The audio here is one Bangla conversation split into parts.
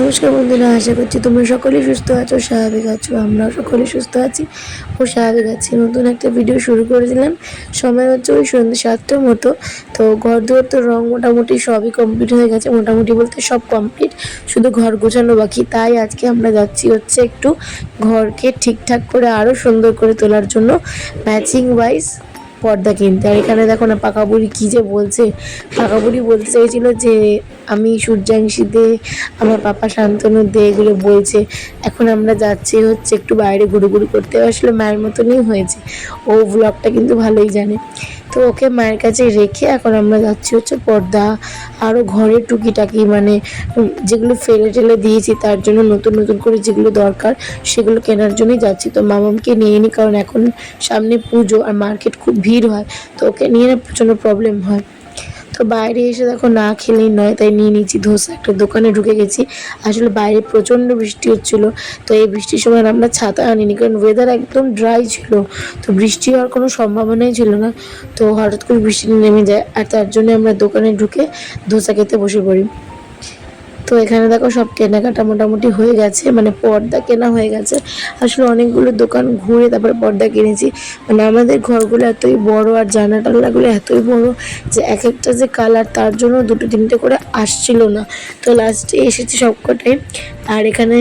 নমস্কার বন্ধুরা, আশা করছি তোমরা সকলেই সুস্থ আছো, স্বাভাবিক আছো, আমরাও সকলেই সুস্থ আছি ও স্বাভাবিক আছি। নতুন একটা ভিডিও শুরু করেছিলাম, সময় হচ্ছে ওই সন্ধ্যে সাতটার মতো। তো ঘর দুয়ার তো রং মোটামুটি সবই কমপ্লিট হয়ে গেছে, মোটামুটি বলতে সব কমপ্লিট শুধু ঘর গোছানো বাকি। তাই আজকে আমরা যাচ্ছি হচ্ছে একটু ঘরকে ঠিকঠাক করে আরও সুন্দর করে তোলার জন্য ম্যাচিং ওয়াইজ পর্দা কিনতে। আর এখানে দেখো না, পাকা বুড়ি কী যে বলছে। পাকা বুড়ি বলতে চাইছিল যে, আমি সূর্যাংশী দে আমার পাপা শান্তনু দে এগুলো বলছে। এখন আমরা যাচ্ছি হচ্ছে একটু বাইরে ঘুরুঘুরু করতে। আসলে মায়ের মতনই হয়েছে। ও ব্লগটা কিন্তু ভালোই জানে। তো ওকে মায়ের কাছে রেখে এখন আমরা যাচ্ছি হচ্ছে পর্দা আরও ঘরের টুকিটাকি মানে যেগুলো ফেলে টেলে দিয়েছি তার জন্য নতুন নতুন করে যেগুলো দরকার সেগুলো কেনার জন্যই যাচ্ছি। তো মামামকে নিয়ে নিই কারণ এখন সামনে পুজো আর মার্কেট খুব ভিড় হয়, তো ওকে নিয়ে না প্রচণ্ড প্রবলেম হয়। তো বাইরে এসে দেখো না খেলেই নয়, তাই নিয়ে নিয়েছি ধোসা। একটা দোকানে ঢুকে গেছি। আসলে বাইরে প্রচণ্ড বৃষ্টি হচ্ছিল। তো এই বৃষ্টির সময় আমরা ছাতা আনিনি, কারণ ওয়েদার একদম ড্রাই ছিল। তো বৃষ্টি হওয়ার কোনো সম্ভাবনাই ছিল না। তো হঠাৎ করে বৃষ্টি নেমে যায়। আর তার জন্য আমরা দোকানে ঢুকে ধোসা খেতে বসে পড়ি। তো এখানে দেখো সব কেনাকাটা মোটামুটি হয়ে গেছে মানে পর্দা কেনা হয়ে গেছে। আসলে অনেকগুলো দোকান ঘুরে তারপরে পর্দা কিনেছি। মানে আমাদের ঘরগুলো এতই বড় আর জানা টাল্লাগুলো এতই বড় যে এক একটা যে কালার তার জন্য দুটো তিনটে করে আসছিল না। তো লাস্টে এসেছি সবকটাই। আর এখানে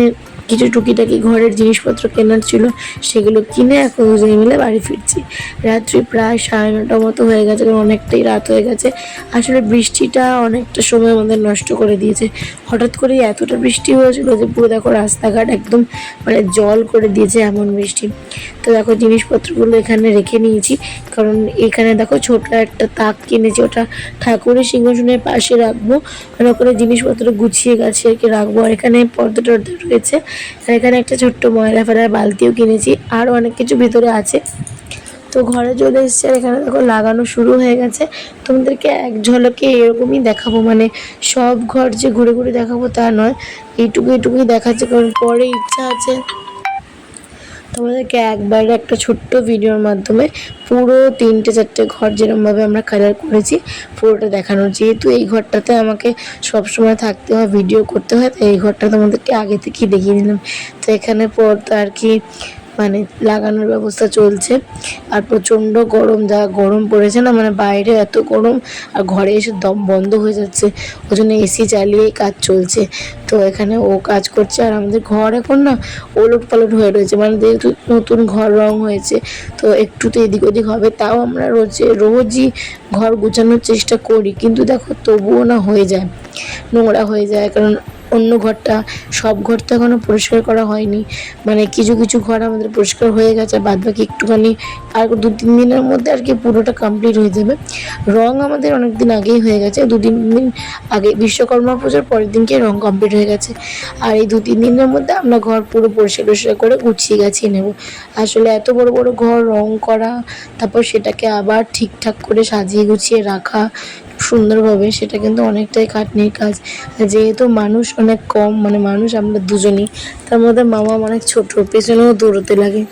কিছু টুকিটাকি ঘরের জিনিসপত্র কেনার ছিল, সেগুলো কিনে এখন দুজনে মিলে বাড়ি ফিরছি। রাত্রি প্রায় সাড়ে নটা মতো হয়ে গেছে অনেকটাই রাত হয়ে গেছে। আসলে বৃষ্টিটা অনেকটা সময় আমাদের নষ্ট করে দিয়েছে। হঠাৎ করেই এতটা বৃষ্টি হয়েছিল যে পুরো দেখো রাস্তাঘাট একদম মানে জল করে দিয়েছে এমন বৃষ্টি। তো দেখো জিনিসপত্রগুলো এখানে রেখে নিয়েছি, কারণ এখানে দেখো ছোট একটা তাক কিনেছি, ওটা ঠাকুরের সিংহাসনের পাশে রাখব। মানে ওখানে জিনিসপত্র গুছিয়ে গাছিয়ে আর কি রাখব। আর এখানে পর্দা টর্দা রয়েছে। এখানে একটা ছোট্ট ময়লা ফেলার বালতিও কিনেছি। আর অনেক কিছু ভিতরে আছে। তো ঘরে চলে এসছে আর এখানে দেখো লাগানো শুরু হয়ে গেছে। তোমাদেরকে এক ঝলকে এরকমই দেখাবো। মানে সব ঘর যে ঘুরে ঘুরে দেখাবো তা নয়। এইটুকু এইটুকুই দেখাচ্ছে কারণ পরে ইচ্ছা আছে। তোমাদেরকে একবার একটা ছোট্ট ভিডিওর মাধ্যমে পুরো তিনটে চারটে ঘর যেরকমভাবে আমরা কালার করেছি, পুরোটা দেখানোর। যেহেতু এই ঘরটাতে আমাকে সব সময় থাকতে হয় ভিডিও করতে হয়, তাই এই ঘরটা তোমাদেরকে আগে থেকেই দেখিয়ে দিলাম। তো এখানে পর্দা আর কি মানে লাগানোর ব্যবস্থা চলছে। আর প্রচণ্ড গরম, যা গরম পড়েছে না মানে বাইরে এত গরম, আর ঘরে এসে দম বন্ধ হয়ে যাচ্ছে। ওই জন্য এসি চালিয়েই কাজ চলছে। তো এখানে ও কাজ করছে, আর আমাদের ঘর এখন না ওলট পালট হয়ে রয়েছে। মানে যেহেতু নতুন ঘর রং হয়েছে, তো একটু তো এদিক ওদিক হবে, তাও আমরা রোজ, রোজই ঘর গোছানোর চেষ্টা করি। কিন্তু দেখো তবুও না হয়ে যায়, নোংরা হয়ে যায়, কারণ অন্য ঘরটা, সব ঘর তো এখনও পরিষ্কার করা হয়নি। মানে কিছু কিছু ঘর আমাদের পরিষ্কার হয়ে গেছে বাদ বাকি একটুখানি আর দু, তিন দিনের মধ্যে আর কি পুরোটা কমপ্লিট হয়ে যাবে। রং আমাদের অনেক দিন আগেই হয়ে গেছে, দু, তিন দিন আগে বিশ্বকর্মা পুজোর পরের দিনকে রং কমপ্লিট হয়ে গেছে। আর এই দু, তিন দিনের মধ্যে আমরা ঘর পুরো পরিষ্কার টরিষ্কার করে গুছিয়ে গাছিয়ে নেব। আসলে এত বড় বড় ঘর রং করা, তারপর সেটাকে আবার ঠিকঠাক করে সাজিয়ে গুছিয়ে রাখা সুন্দরভাবে, সেটা কিন্তু অনেকটাই খাটনির কাজ। যেহেতু মানুষ অনেক কম মানে মানুষ আমরা দুজনই, তার মধ্যে মামা অনেক ছোট, পেছনেও দৌড়তে লাগে।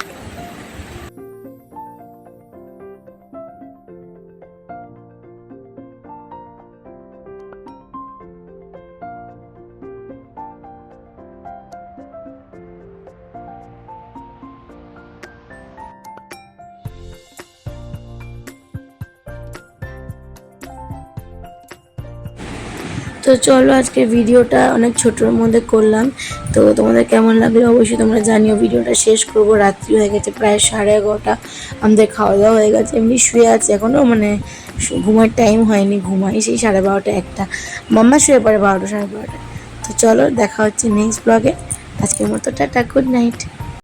তো চলো আজকে ভিডিওটা অনেক ছোটোর মধ্যে করলাম। তো তোমাদের কেমন লাগল অবশ্যই তোমরা জানিও। ভিডিওটা শেষ করব, রাত্রি হয়ে গেছে প্রায় সাড়ে এগারোটা। আমাদের খাওয়া দাওয়া হয়ে গেছে, এমনি শুয়ে আছে এখনও মানে ঘুমার টাইম হয়নি, ঘুমাই সেই সাড়ে বারোটা একটা। মাম্মা শুয়ে পড়ে বারোটা, সাড়ে বারোটা তো চলো দেখা হচ্ছে নেক্সট ব্লগে আজকের মতো টাটা গুড নাইট